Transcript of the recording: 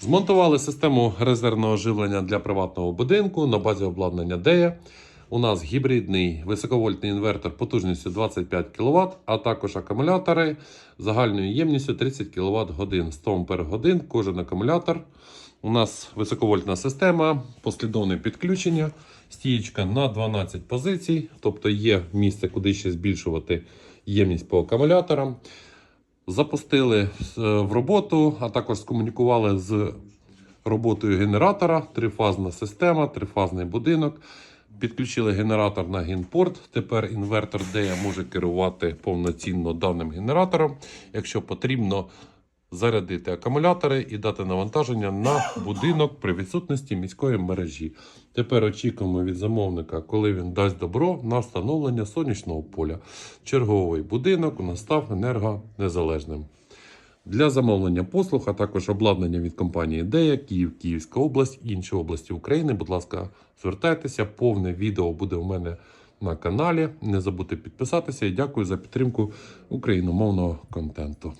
Змонтували систему резервного живлення для приватного будинку на базі обладнання DEA. У нас гібридний високовольтний інвертор потужністю 25 кВт, а також акумулятори загальною ємністю 30 кВт годин 100 Ампер годин. Кожен акумулятор. У нас високовольтна система, послідовне підключення, стієчка на 12 позицій, тобто є місце, куди ще збільшувати ємність по акумуляторам. Запустили е, в роботу, а також скомунікували з роботою генератора. Трифазна система, трифазний будинок. Підключили генератор на генпорт. Тепер інвертор DEA може керувати повноцінно даним генератором. Якщо потрібно, зарядити акумулятори і дати навантаження на будинок при відсутності міської мережі. Тепер очікуємо від замовника, коли він дасть добро на встановлення сонячного поля. Черговий будинок у нас став енергонезалежним. Для замовлення послуг, а також обладнання від компанії Дея, Київ, Київська область, інші області України. Будь ласка, звертайтеся. Повне відео буде у мене на каналі. Не забудьте підписатися і дякую за підтримку україномовного контенту.